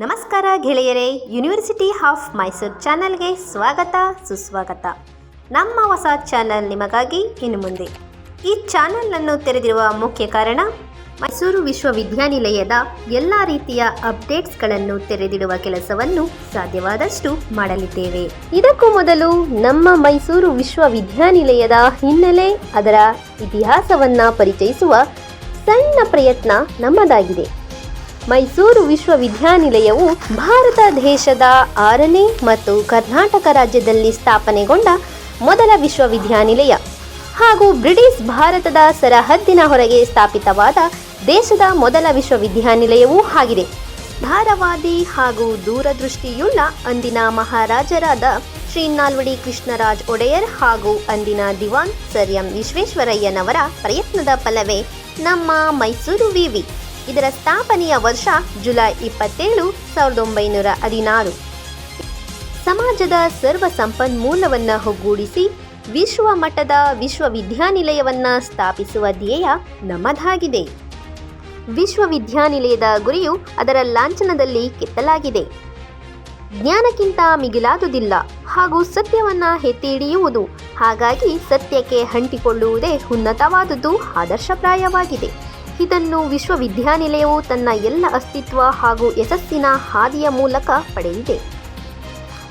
ನಮಸ್ಕಾರ ಗೆಳೆಯರೇ university of Mysuru ಚಾನಲ್ಗೆ ಸ್ವಾಗತ, ಸುಸ್ವಾಗತ. ನಮ್ಮ ಹೊಸ ಚಾನಲ್ ನಿಮಗಾಗಿ ಇನ್ನು ಮುಂದೆ. ಈ ಚಾನಲನ್ನು ತೆರೆದಿರುವ ಮುಖ್ಯ ಕಾರಣ ಮೈಸೂರು ವಿಶ್ವವಿದ್ಯಾನಿಲಯದ ಎಲ್ಲ ರೀತಿಯ ಅಪ್ಡೇಟ್ಸ್ಗಳನ್ನು ತೆರೆದಿಡುವ ಕೆಲಸವನ್ನು ಸಾಧ್ಯವಾದಷ್ಟು ಮಾಡಲಿದ್ದೇವೆ. ಇದಕ್ಕೂ ಮೊದಲು ನಮ್ಮ ಮೈಸೂರು ವಿಶ್ವವಿದ್ಯಾನಿಲಯದ ಹಿನ್ನೆಲೆ ಅದರ ಇತಿಹಾಸವನ್ನ ಪರಿಚಯಿಸುವ ಸಣ್ಣ ಪ್ರಯತ್ನ ನಮ್ಮದಾಗಿದೆ. ಮೈಸೂರು ವಿಶ್ವವಿದ್ಯಾನಿಲಯವು ಭಾರತ ದೇಶದ ಆರನೇ ಮತ್ತು ಕರ್ನಾಟಕ ರಾಜ್ಯದಲ್ಲಿ ಸ್ಥಾಪನೆಗೊಂಡ ಮೊದಲ ವಿಶ್ವವಿದ್ಯಾನಿಲಯ ಹಾಗೂ ಬ್ರಿಟಿಷ್ ಭಾರತದ ಸರಹದ್ದಿನ ಹೊರಗೆ ಸ್ಥಾಪಿತವಾದ ದೇಶದ ಮೊದಲ ವಿಶ್ವವಿದ್ಯಾನಿಲಯವೂ ಆಗಿದೆ. ಧಾರವಾದಿ ಹಾಗೂ ದೂರದೃಷ್ಟಿಯುಳ್ಳ ಅಂದಿನ ಮಹಾರಾಜರಾದ ಶ್ರೀ ನಾಲ್ವಡಿ ಕೃಷ್ಣರಾಜ್ ಒಡೆಯರ್ ಹಾಗೂ ಅಂದಿನ ದಿವಾನ್ ಸರ್ ಎಂ ವಿಶ್ವೇಶ್ವರಯ್ಯನವರ ಪ್ರಯತ್ನದ ಫಲವೇ ನಮ್ಮ ಮೈಸೂರು ವಿವಿ. ಇದರ ಸ್ಥಾಪನೆಯ ವರ್ಷ ಜುಲೈ ಇಪ್ಪತ್ತೇಳು, ಸಾವಿರದ ಒಂಬೈನೂರ ಹದಿನಾರು. ಸಮಾಜದ ಸರ್ವ ಸಂಪನ್ಮೂಲವನ್ನು ಒಗ್ಗೂಡಿಸಿ ವಿಶ್ವ ಮಟ್ಟದ ವಿಶ್ವವಿದ್ಯಾನಿಲಯವನ್ನು ಸ್ಥಾಪಿಸುವ ಧ್ಯೇಯ ನಮ್ಮದಾಗಿದೆ. ವಿಶ್ವವಿದ್ಯಾನಿಲಯದ ಗುರಿಯು ಅದರ ಲಾಂಛನದಲ್ಲಿ ಕೆತ್ತಲಾಗಿದೆ. ಜ್ಞಾನಕ್ಕಿಂತ ಮಿಗಿಲಾದುದಿಲ್ಲ ಹಾಗೂ ಸತ್ಯವನ್ನ ಎತ್ತಿ ಹಾಗಾಗಿ ಸತ್ಯಕ್ಕೆ ಅಂಟಿಕೊಳ್ಳುವುದೇ ಉನ್ನತವಾದುದು ಆದರ್ಶಪ್ರಾಯವಾಗಿದೆ. ಇದನ್ನು ವಿಶ್ವವಿದ್ಯಾನಿಲಯವು ತನ್ನ ಎಲ್ಲ ಅಸ್ತಿತ್ವ ಹಾಗೂ ಯಶಸ್ಸಿನ ಹಾದಿಯ ಮೂಲಕ ಪಡೆದಿದೆ.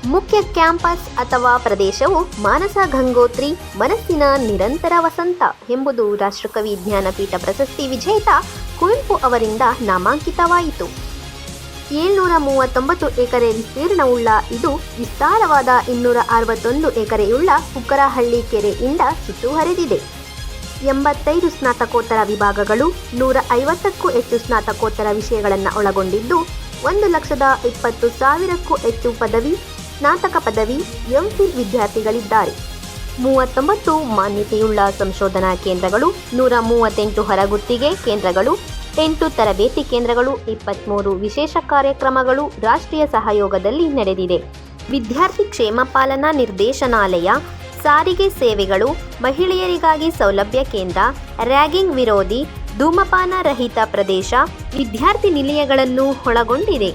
ಮುಖ್ಯ ಕ್ಯಾಂಪಸ್ ಅಥವಾ ಪ್ರದೇಶವು ಮಾನಸ ಗಂಗೋತ್ರಿ, ಮನಸ್ಸಿನ ನಿರಂತರ ವಸಂತ ಎಂಬುದು ರಾಷ್ಟ್ರಕವಿ ಜ್ಞಾನಪೀಠ ಪ್ರಶಸ್ತಿ ವಿಜೇತ ಕುವೆಂಪು ಅವರಿಂದ ನಾಮಾಂಕಿತವಾಯಿತು. ಏಳ್ನೂರ ಮೂವತ್ತೊಂಬತ್ತು ಎಕರೆ ವಿಸ್ತೀರ್ಣವುಳ್ಳ ಇದು ವಿಸ್ತಾರವಾದ ಇನ್ನೂರ ಅರವತ್ತೊಂದು ಎಕರೆಯುಳ್ಳ ಕುಕ್ಕರಹಳ್ಳಿ ಕೆರೆಯಿಂದ ಸುತ್ತುವರೆದಿದೆ ಎಂಬತ್ತೈದು ಸ್ನಾತಕೋತ್ತರ ವಿಭಾಗಗಳು ನೂರ ಐವತ್ತಕ್ಕೂ ಹೆಚ್ಚು ಸ್ನಾತಕೋತ್ತರ ವಿಷಯಗಳನ್ನು ಒಳಗೊಂಡಿದ್ದು, ಒಂದು ಲಕ್ಷದ ಇಪ್ಪತ್ತು ಸಾವಿರಕ್ಕೂ ಹೆಚ್ಚು ಪದವಿ, ಸ್ನಾತಕ ಪದವಿ, ಎಂಫಿಲ್ ವಿದ್ಯಾರ್ಥಿಗಳಿದ್ದಾರೆ. ಮೂವತ್ತೊಂಬತ್ತು ಮಾನ್ಯತೆಯುಳ್ಳ ಸಂಶೋಧನಾ ಕೇಂದ್ರಗಳು, ನೂರ ಮೂವತ್ತೆಂಟು ಹೊರಗುತ್ತಿಗೆ ಕೇಂದ್ರಗಳು, ಎಂಟು ತರಬೇತಿ ಕೇಂದ್ರಗಳು ಇಪ್ಪತ್ತ್ಮೂರು ವಿಶೇಷ ಕಾರ್ಯಕ್ರಮಗಳು ರಾಷ್ಟ್ರೀಯ ಸಹಯೋಗದಲ್ಲಿ ನಡೆದಿದೆ. ವಿದ್ಯಾರ್ಥಿ ಕ್ಷೇಮ ಪಾಲನಾ ನಿರ್ದೇಶನಾಲಯ ಸಾರಿಗೆ ಸೇವೆಗಳು ಮಹಿಳೆಯರಿಗಾಗಿ ಸೌಲಭ್ಯ ಕೇಂದ್ರ ರ್ಯಾಗಿಂಗ್ ವಿರೋಧಿ ಧೂಮಪಾನ ರಹಿತ ಪ್ರದೇಶ ವಿದ್ಯಾರ್ಥಿ ನಿಲಯಗಳನ್ನು ಒಳಗೊಂಡಿದೆ.